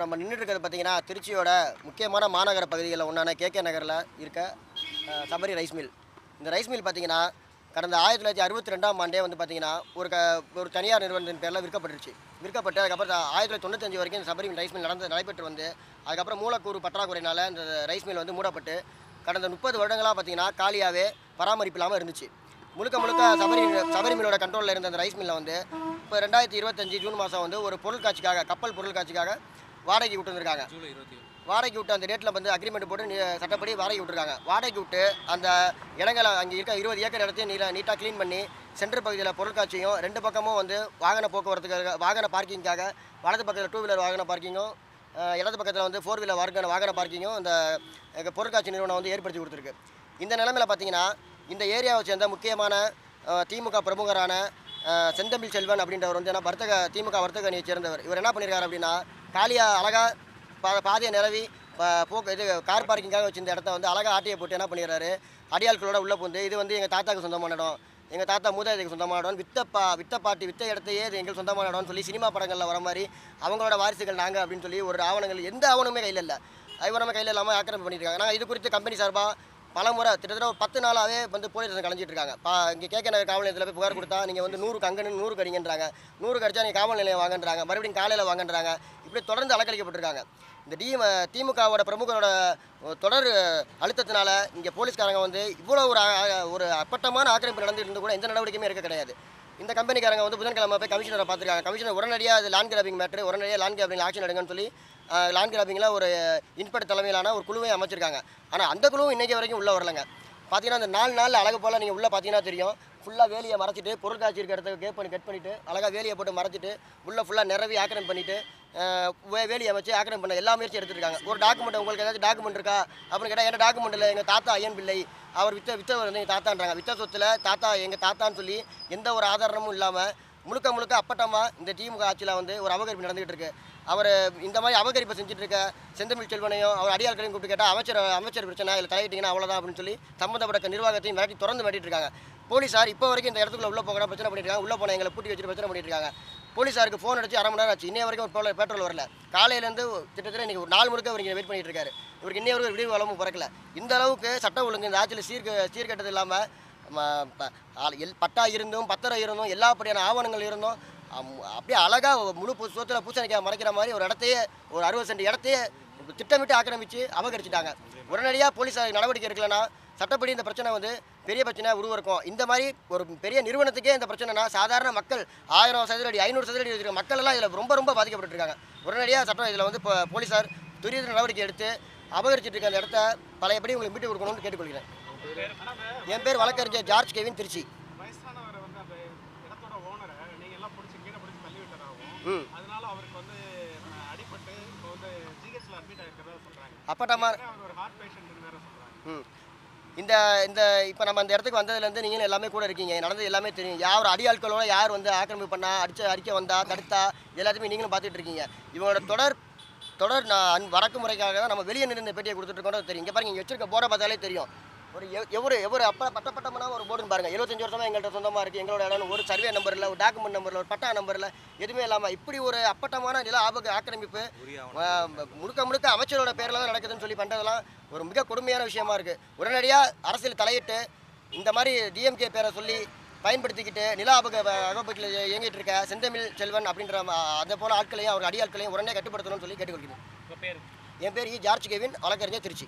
இப்போ நம்ம நின்றுட்டு இருக்கிறது பார்த்தீங்கன்னா திருச்சியோட முக்கியமான மாநகர பகுதிகளில் ஒன்றான கேகே நகரில் இருக்க சபரி ரைஸ் மில். இந்த ரைஸ் மில் பார்த்தீங்கன்னா கடந்த ஆயிரத்தி தொள்ளாயிரத்தி அறுபத்தி ரெண்டாம் ஆண்டே வந்து பார்த்தீங்கன்னா ஒரு க ஒரு தனியார் நிறுவனத்தின் பேரில் விற்கப்பட்டுருச்சு. விற்கப்பட்டு அதுக்கப்புறம் ஆயிரத்தி தொள்ளாயிரத்தி தொண்ணூத்தஞ்சு வரைக்கும் இந்த சபரி ரைஸ் மில் நடந்து நடைபெற்று வந்து அதுக்கப்புறம் மூலக்கூறு பற்றாக்குறையினால் இந்த ரைஸ் மில் வந்து மூடப்பட்டு கடந்த முப்பது வருடங்களாக பார்த்தீங்கன்னா காலியாகவே பராமரிப்பு இல்லாமல் இருந்துச்சு. முழுக்க முழுக்க சபரி சபரி மில்லோட கண்ட்ரோலில் இருந்த அந்த ரைஸ் மில்லை வந்து இப்போ ரெண்டாயிரத்தி இருபத்தஞ்சு ஜூன் மாதம் வந்து ஒரு பொருள் காட்சிக்காக கப்பல் பொருள் காட்சிக்காக வாடகைக்கு விட்டு வந்திருக்காங்க. வாடகைக்கு விட்டு அந்த டேட்டில் வந்து அக்ரிமெண்ட் போட்டு நீ- சட்டப்படி வாடகை விட்டுருக்காங்க. வாடகைக்கு விட்டு அந்த இடங்களை அங்கே இருக்க இருபது ஏக்கர் இடத்தையும் நீட்டாக நீட்டாக க்ளீன் பண்ணி சென்டர் பகுதியில் பொருட்காட்சியும் ரெண்டு பக்கமும் வந்து வாகன போக்குவரத்துக்காக வாகன பார்க்கிங்காக வலது பக்கத்தில் டூ வீலர் வாகன பார்க்கிங்கும் இடது பக்கத்தில் வந்து ஃபோர் வீலர் வாகன வாகன பார்க்கிங்கும் இந்த அஹ், பொருட்காட்சி நிறுவனம் வந்து ஏற்படுத்தி கொடுத்துருக்கு. இந்த நிலைமையில் பார்த்தீங்கன்னா இந்த ஏரியாவை சேர்ந்த முக்கியமான திமுக பிரமுகரான செந்தமிழ் செல்வன் அப்படின்றவர் வந்து என்ன வர்த்தக திமுக வர்த்தக அணியை சேர்ந்தவர். இவர் என்ன பண்ணியிருக்காரு அப்படின்னா காலியாக அழகாக பா பாதையை நிலவி போக்கு இது கார் பார்க்கிங்காக வச்சிருந்த இடத்த வந்து அழகாக ஆட்டையை போட்டு என்ன பண்ணிடுறாரு? அடியாள்களோட உள்ளே பூந்து இது வந்து எங்கள் தாத்தாவுக்கு சொந்தமான இடம் எங்கள் தாத்தா மூதாதைக்கு சொந்தமான இடம் வித்த பா வித்த பாட்டி வித்த இடத்தையே இது எங்களுக்கு சொந்தமான இடம்னு சொல்லி சினிமா படங்களில் வர மாதிரி அவங்களோட வாரிசுகள் நாங்கள் அப்படின்னு சொல்லி ஒரு ஆவணங்கள் எந்த ஆவணமே கையில் இல்லை. ஐவரமே கையில் இல்லாமல் ஆக்கிரமிப்பு பண்ணியிருக்காங்க நாங்கள் இது குறித்து கம்பெனி சார்பாக பல முறை கிட்டத்தட்ட ஒரு பத்து நாளாகவே வந்து போலீஸ் ஸ்டேஷன் கலைஞ்சிட்டு இருக்காங்க பா இங்கே கேட்க நகர் காவல் நிலையத்தில் போய் புகார் கொடுத்தா நீங்கள் வந்து நூறு கங்கன்னு நூறு கடிங்கன்றாங்க. நூறு கடிச்சா நீங்கள் காவல் நிலையம் வாங்கன்றாங்க. மறுபடியும் காலையில் வாங்கன்றாங்க. இப்படி தொடர்ந்து அலக்கழிக்கப்பட்டிருக்காங்க இந்த டி திமுகவோட பிரமுகரோட தொடர் அழுத்தத்தினால இங்கே போலீஸ்காரங்க வந்து இவ்வளோ ஒரு ஒரு அப்பட்டமான ஆக்கிரமிப்பு நடந்துட்டு இருந்து கூட எந்த நடவடிக்கையுமே இருக்க கிடையாது. இந்த கம்பெனிக்காரங்க வந்து புதன்கிழமை போய் கமிஷனரை பார்த்துருக்காங்க. கமிஷனர் உடனடியாக அது லேண்ட் கிராபிங் மேட்ரு உடனடியாக லேண்ட் கிராபிங் ஆக்ஷன் எடுங்கன்னு சொல்லி லேண்ட் கிராபிங்கில் ஒரு இன்ஸ்பெக்டர் தலைமையிலான ஒரு குழுவை அமைச்சிருக்காங்க. ஆனால் அந்த குழுவும் இன்றைக்கி வரைக்கும் உள்ளே வரலங்க. பார்த்தீங்கன்னா அந்த நாலு நாள் அழகு போல் நீங்கள் உள்ளே பார்த்தீங்கன்னா தெரியும். ஃபுல்லாக வேலியை மறைச்சிட்டு பொருள் காட்சி இருக்கிற இடத்துக்கு கேட் பண்ணி கட் பண்ணிவிட்டு அழகாக வேலியை போட்டு மறைச்சிட்டு உள்ளே ஃபுல்லாக நிறவி ஆக்கிரமிப்பு பண்ணிவிட்டு வேலி அமைச்சு ஆக்கிரமிப்பு பண்ண எல்லா முயற்சி எடுத்துருக்காங்க. ஒரு டாக்குமெண்ட் உங்களுக்கு ஏதாச்சும் டாக்குமெண்ட் இருக்கா? அப்படின்னு கேட்டால் என்ன டாக்குமெண்ட் இல்லை? எங்கள் தாத்தா ஐயன் பிள்ளை. அவர் வித்த வித்தவர் வந்து எங்கள் தாத்தான்றாங்க. வித்த சொத்தில் தாத்தா எங்கள் தாத்தான்னு சொல்லி எந்த ஒரு ஆதாரமும் இல்லாமல் முழுக்க முழுக்க அப்பட்டமாக இந்த திமுக ஆட்சியில் வந்து ஒரு அவகரிப்பு நடந்துகிட்டு இருக்கு. அவர் இந்த மாதிரி அபகரிப்பை செஞ்சுட்டு இருக்க செந்தமிழ் செல்வனையும் அவர் அடியாட்களையும் கூப்பிட்டு கேட்டால் அமைச்சர் அமைச்சர் பிரச்சனை இதில் தலையிட்டீங்கன்னா அவ்வளோதான் அப்படின்னு சொல்லி சம்மந்தப்பட்ட நிர்வாகத்தையும் மிரட்டி திறந்து மிரட்டிட்டு இருக்காங்க. போலீஸார் இப்போ வரைக்கும் இந்த இடத்துக்குள்ள உள்ள போகிற பிரச்சனை பண்ணிட்டு உள்ளே உள்ள போன எங்களை பூட்டி வச்சுட்டு பிரச்சனை பண்ணிட்டு இருக்காங்க. போலீஸாருக்கு ஃபோன் அடிச்சு அரை மணி நேரம் ஆச்சு. இன்னைய வரைக்கும் ஒரு பெட்ரோல் வரல. காலையிலேருந்து கிட்டத்தட்ட இன்றைக்கி ஒரு நாலு முழுக்க அவர் இங்கே வெயிட் பண்ணிட்டு இருக்காரு. இவருக்கு இன்னைய வரைக்கும் விடிவு வளமும் பிறக்கல. இந்த அளவுக்கு சட்டம் ஒழுங்கு இந்த ஆட்சியில் சீர்க சீர்கட்டது இல்லாமல் பட்டா இருந்தும் பத்திரம் இருந்தும் எல்லாப்படியான ஆவணங்கள் இருந்தும் அப்படியே அழகாக முழு பூ சோத்தில் பூசணிக்காய் மறைக்கிற மாதிரி ஒரு இடத்தையே ஒரு அறுபது சென்ட் இடத்தையே திட்டமிட்டு ஆக்கிரமித்து அபகரிச்சிட்டாங்க. உடனடியாக போலீஸார் நடவடிக்கை எடுக்கலன்னா சட்டப்படி இந்த பிரச்சனை வந்து பெரிய பிரச்சனை உருவருக்கும் இந்த மாதிரி ஒரு பெரிய நிறுவனத்துக்கே இந்த பிரச்சனைனா சாதாரண மக்கள் ஆயிரம் சதுர அடி ஐநூறு சதுர அடி இருக்கிற மக்கள் எல்லாம் இதில் ரொம்ப ரொம்ப பாதிக்கப்பட்டுருக்காங்க. உடனடியாக சட்டம் இதில் வந்து இப்போ போலீஸார் துரித நடவடிக்கை எடுத்து அபகரிச்சிட்டு இருக்க அந்த இடத்த பழையபடி உங்களுக்கு மீட்டு கொடுக்கணும்னு கேட்டுக்கொள்கிறேன். என் பேர் வழக்கறிஞர் ஜார்ஜ் கெவின் திருச்சி. அப்பட்டமா இந்த இந்த இப்போ நம்ம அந்த இடத்துக்கு வந்ததுலேருந்து நீங்களும் எல்லாமே கூட இருக்கீங்க. நடந்தது எல்லாமே தெரியும். யார் அடியாட்களோட யார் வந்து ஆக்கிரமிப்பு பண்ணா அடிச்ச அடிக்க வந்தா தடுத்தா எல்லாத்தையுமே நீங்களும் பார்த்துட்டு இருக்கீங்க. இவங்களோட தொடர் தொடர் நான் அன்- வரக்குமுறைக்காக தான் நம்ம வெளியே நின்று இந்த பேட்டியை கொடுத்துட்டு இருக்கோம் தெரியும். இங்கே பாருங்க இங்கே வச்சிருக்க போர்டை பார்த்தாலே தெரியும். ஒரு எவ்- எவரு எவரு அப்பா பட்டப்பட்டமான ஒரு போர்டுன்னு பாருங்க. எழுபத்தஞ்சு வருஷமா எங்கள்கிட்ட சொந்தமாக இருக்குது எங்களோட இடம் ஒரு சர்வே நம்பரில் ஒரு டாக்குமெண்ட் நம்பரில் ஒரு பட்டா நம்பரில் எதுவுமே இல்லாமல் இப்படி ஒரு அப்பட்டமான நில ஆபக ஆக்கிரமிப்பு முழுக்க முழுக்க அமைச்சரோட பேரில் தான் நடக்குதுன்னு சொல்லி பண்ணுறதெல்லாம் ஒரு மிக கொடுமையான விஷயமா இருக்குது உடனடியாக அரசியல் தலையிட்டு இந்த மாதிரி டிஎம்கே பேரை சொல்லி பயன்படுத்திக்கிட்டு நில அபக அகப்பட்டில் இயங்கிட்டு இருக்க செந்தமிழ் செல்வன் அப்படின்ற அதே போல ஆட்களையும் அவர் அடியாட்களையும் உடனே கட்டுப்படுத்தணும்னு சொல்லி கேட்டுக்கொள்கிறேன். என் பேர் இ. ஜார்ஜ் கேவின் வழக்கறிஞர் திருச்சி.